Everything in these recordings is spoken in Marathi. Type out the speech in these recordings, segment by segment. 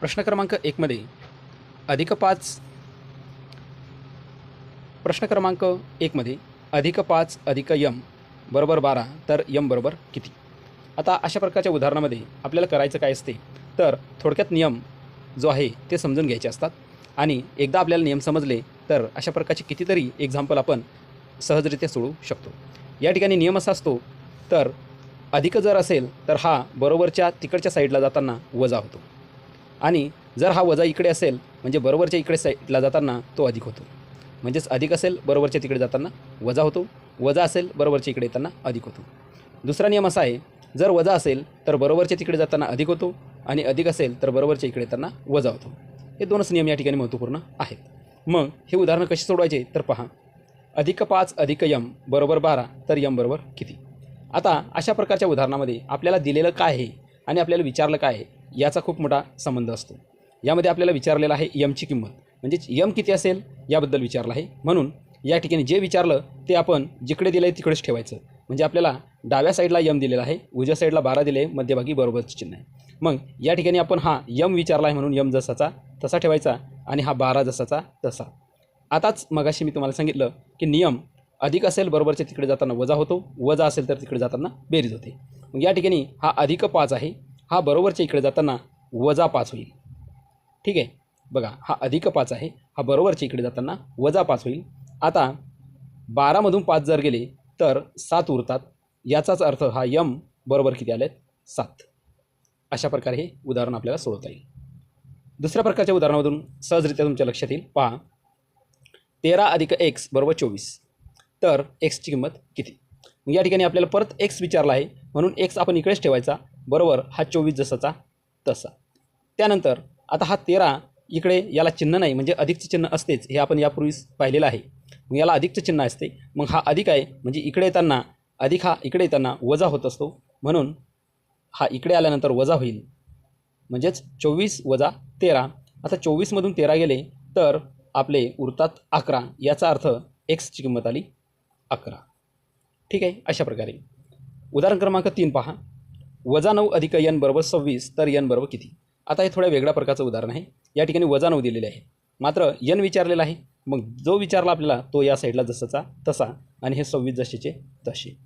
प्रश्न क्रमांक एकमध्ये अधिक पाच प्रश्न क्रमांक एकमध्ये अधिक पाच अधिक यम बरोबर बारा तर यम बरोबर किती? आता अशा प्रकारच्या उदाहरणामध्ये आपल्याला करायचं काय असते तर थोडक्यात नियम जो आहे ते समजून घ्यायचे असतात. आणि एकदा आपल्याला नियम समजले तर अशा प्रकारचे कितीतरी एक्झाम्पल आपण सहजरित्या सोडू शकतो. या ठिकाणी नियम असा असतो तर अधिक जर असेल तर हा बरोबरच्या तिकडच्या साईडला जाताना वजा होतो. आणि जर हा वजा इकडे असेल म्हणजे बरोबरच्या इकडे साईडला जाताना तो अधिक होतो. म्हणजेच अधिक असेल बरोबरच्या तिकडे जाताना वजा होतो. वजा असेल बरोबरच्या इकडे येताना अधिक होतो. दुसरा नियम असा आहे जर वजा असेल तर बरोबरच्या तिकडे जाताना अधिक होतो आणि अधिक असेल तर बरोबरच्या इकडे येताना वजा होतो. हे दोनच नियम या ठिकाणी महत्त्वपूर्ण आहेत. मग हे उदाहरणं कशी सोडवायचे? तर पहा. अधिक पाच अधिक यम बरोबर बारा तर यम बरोबर किती? आता अशा प्रकारच्या उदाहरणामध्ये आपल्याला दिलेलं काय आहे आणि आपल्याला विचारलं काय आहे? याचा खूप मोठा संबंध असतो. यामध्ये आपल्याला विचारलेलं आहे यमची किंमत. म्हणजेच यम किती असेल? याबद्दल विचारलं आहे. म्हणून या ठिकाणी जे विचारलं ते आपण जिकडे दिलं आहे तिकडेच ठेवायचं. म्हणजे आपल्याला डाव्या साईडला यम दिलेला आहे उजव्या साईडला बारा दिले आहे मध्यभागी बरोबरचं चिन्ह आहे. मग या ठिकाणी आपण हा यम विचारला आहे म्हणून यम जसाचा तसा ठेवायचा आणि हा बारा जसाचा तसा. आताच मगाशी मी तुम्हाला सांगितलं की नियम अधिक असेल बरोबरच्या तिकडे जाताना वजा होतो वजा असेल तर तिकडे जाताना बेरीज होते. मग या ठिकाणी हा अधिक पाच आहे हा बरोबरच्या इकडे जाताना वजा पाच होईल. ठीक आहे? बघा हा अधिक पाच आहे. हा बरोबरच्या इकडे जाताना वजा पाच होईल. आता बारामधून पाच जर गेले तर सात उरतात. याचाच अर्थ हा यम बरोबर किती आले सात. अशा प्रकारे हे उदाहरण आपल्याला सोडवता येईल. दुसऱ्या प्रकारच्या उदाहरणामधून सहजरित्या तुमच्या लक्षात येईल. पहा. तेरा अधिक एक्स बरोबर चोवीस. तर एक्सची किंमत किती? मग या ठिकाणी आपल्याला परत एक्स विचारला आहे. म्हणून एक्स आपण इकडेच ठेवायचा. बरोबर हा चोवीस जसाचा तसा. त्यानंतर आता हा तेरा इकडे याला चिन्ह नाही म्हणजे अधिकचं चिन्ह असतेच हे आपण यापूर्वीच पाहिलेलं आहे. मग याला अधिकचं चिन्ह असते. मग हा अधिक आहे म्हणजे इकडे येताना अधिक हा इकडे येताना वजा होत असतो. म्हणून हा इकडे आल्यानंतर वजा होईल. म्हणजेच चोवीस वजा तेरा. आता चोवीसमधून तेरा गेले तर आपले उरतात अकरा. याचा अर्थ एक्सची किंमत आली अकरा. ठीक आहे? अशा प्रकारे. उदाहरण क्रमांक तीन पहा. वजा नऊ अधिक यन बरोबर सव्वीस तर यन बरोबर किती? आता हे थोड्या वेगळ्या प्रकारचं उदाहरण आहे. या ठिकाणी वजा नऊ दिलेले आहे. मात्र यन विचारलेला आहे. मग जो विचारला आपल्याला तो या साईडला जसाचा तसा आणि हे सव्वीस जसेचे तसे.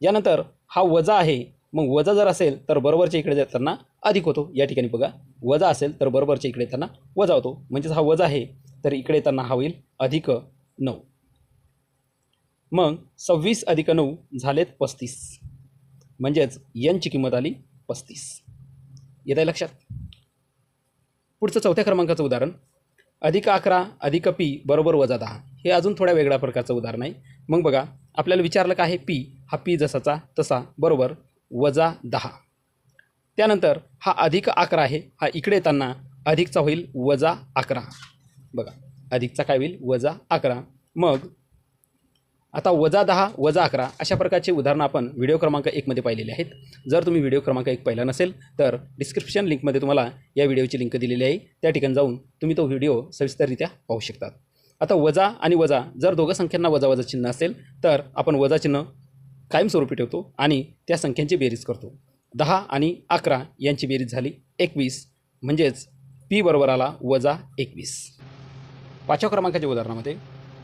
यानंतर हा वजा आहे. मग वजा जर असेल तर बरोबरच्या इकडे जाताना अधिक होतो. या ठिकाणी बघा वजा असेल तर बरोबरच्या इकडे येताना वजा होतो. म्हणजेच हा वजा आहे तर इकडे येताना हा होईल अधिक नऊ. मग सव्वीस अधिक नऊ झालेत पस्तीस. म्हणजेच यनची किंमत आली पस्तीस. येत आहे लक्षात? पुढचं चौथ्या क्रमांकाचं उदाहरण. अधिक अकरा अधिक पी बरोबर वजा दहा. हे अजून थोड्या वेगळ्या प्रकारचं उदाहरण आहे. मग बघा आपल्याला विचारलं का आहे? पी हा पी जसाचा तसा बरोबर वजा दहा. त्यानंतर हा अधिक अकरा आहे. हा इकडे येताना अधिकचा होईल वजा अकरा. बघा अधिकचा काय होईल? वजा अकरा. मग आता वजा दहा वजा अकरा अशा प्रकारचे उदाहरणं आपण व्हिडिओ क्रमांक एकमध्ये पाहिलेले आहेत. जर तुम्ही व्हिडिओ क्रमांक एक पाहिला नसेल तर डिस्क्रिप्शन लिंकमध्ये तुम्हाला या व्हिडिओची लिंक दिलेली आहे. त्या ठिकाणी जाऊन तुम्ही तो व्हिडिओ सविस्तररित्या पाहू शकतात. आता वजा आणि वजा जर दोघं संख्यांना वजा वजा चिन्ह असेल तर आपण वजा चिन्ह कायमस्वरूपी ठेवतो आणि त्या संख्यांची बेरीज करतो. दहा आणि अकरा यांची बेरीज झाली एकवीस म्हणजेच पी बरोबर आला वजा एकवीस. पाचव्या क्रमांकाच्या उदाहरणामध्ये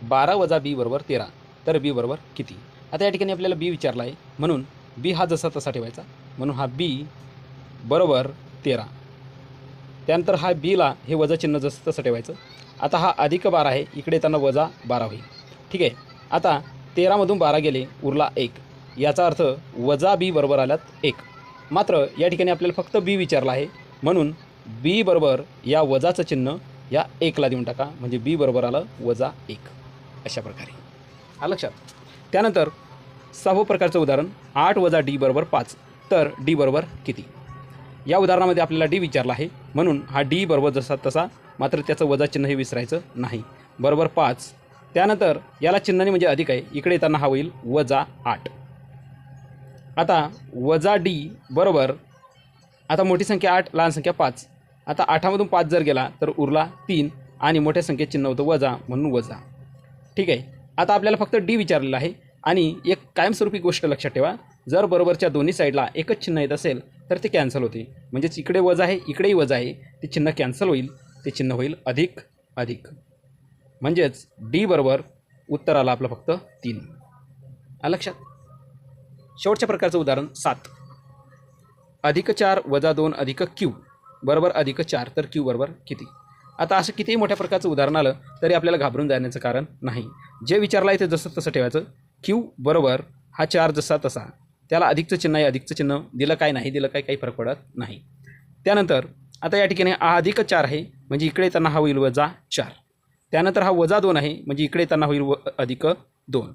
बारा वजा बी बरोबर तेरा. तर बी बरोबर किती? आता या ठिकाणी आपल्याला बी विचारला आहे. म्हणून बी हा जसा तसा ठेवायचा. म्हणून हा बी बरोबर तेरा. त्यानंतर हा बीला हे वजा चिन्ह जसं तसं ठेवायचं. आता हा अधिक बारा आहे. इकडे येताना वजा बारा होईल. ठीक आहे? आता तेरामधून बारा गेले उरला एक. याचा अर्थ वजा बी बरोबर आल्यात एक. मात्र या ठिकाणी आपल्याला फक्त बी विचारला आहे. म्हणून बी बरोबर या वजाचं चिन्ह या एकला देऊन टाका. म्हणजे बी बरोबर आलं वजा एक. अशा प्रकारे. हा लक्षात. त्यानंतर सहावं प्रकारचं उदाहरण आठ वजा डी बरोबर पाच. तर डी बरोबर किती? या उदाहरणामध्ये आपल्याला डी विचारला आहे. म्हणून हा डी बरोबर जसा तसा मात्र त्याचं वजा चिन्ह हे विसरायचं नाही. बरोबर पाच. त्यानंतर याला चिन्हाने म्हणजे अधिक आहे. इकडे येताना हा होईल वजा आठ. आता वजा डी बरोबर आता मोठी संख्या आठ लहान संख्या पाच. आता आठामधून पाच जर गेला तर उरला तीन आणि मोठ्या संख्येत चिन्ह होतं वजा म्हणून वजा. ठीक आहे? आता आपल्याला फक्त डी विचारलेलं आहे. आणि एक कायमस्वरूपी गोष्ट लक्षात ठेवा. जर बरोबरच्या दोन्ही साईडला एकच चिन्ह येत असेल तर ते कॅन्सल होते. म्हणजेच इकडे वजा आहे इकडेही वजा आहे. ते चिन्ह कॅन्सल होईल. ते चिन्ह होईल अधिक अधिक. म्हणजेच डी बरोबर उत्तर आलं आपलं फक्त तीन. लक्षात? शेवटच्या प्रकारचं उदाहरण सात. अधिक चार वजा दोन अधिक क्यू. बरोबर अधिक चार तर क्यू बरोबर किती? आता असं कितीही मोठ्या प्रकारचं उदाहरण आलं तरी आपल्याला घाबरून जाण्याचं कारण नाही. जे विचारलं आहे ते जसं तसं ठेवायचं क्यू बरोबर हा चार जसा तसा. त्याला अधिकचं चिन्ह आहे अधिकचं चिन्ह. दिलं काय नाही दिलं काय काही फरक पडत नाही. त्यानंतर आता या ठिकाणी हा अधिक चार आहे म्हणजे इकडे येताना हा होईल वजा चार. त्यानंतर हा वजा दोन आहे म्हणजे इकडे येताना होईल व अधिक दोन.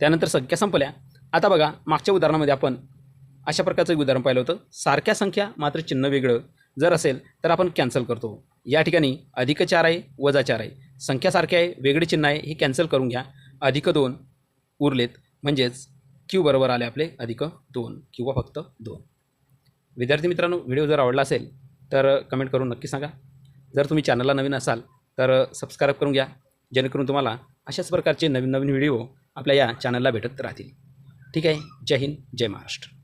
त्यानंतर संख्या संपल्या. आता बघा मागच्या उदाहरणामध्ये आपण अशा प्रकारचं एक उदाहरण पाहिलं होतं. सारख्या संख्या मात्र चिन्ह वेगळं. जर असेल तर आपण कॅन्सल करतो. या ठिकाणी अधिक चार आहे वजा चार आहे. संख्यासारखे आहे वेगळे चिन्ह आहे हे कॅन्सल करून घ्या. अधिक दोन उरलेत म्हणजेच क्यू बरोबर आले आपले अधिक दोन किंवा फक्त दोन. विद्यार्थी मित्रांनो व्हिडिओ जर आवडला असेल तर कमेंट करून नक्की सांगा. जर तुम्ही चॅनलला नवीन असाल तर सबस्क्राईब करून घ्या. जेणेकरून तुम्हाला अशाच प्रकारचे नवीन नवीन व्हिडिओ आपल्या या चॅनलला भेटत राहतील. ठीक आहे? जय हिंद जय महाराष्ट्र.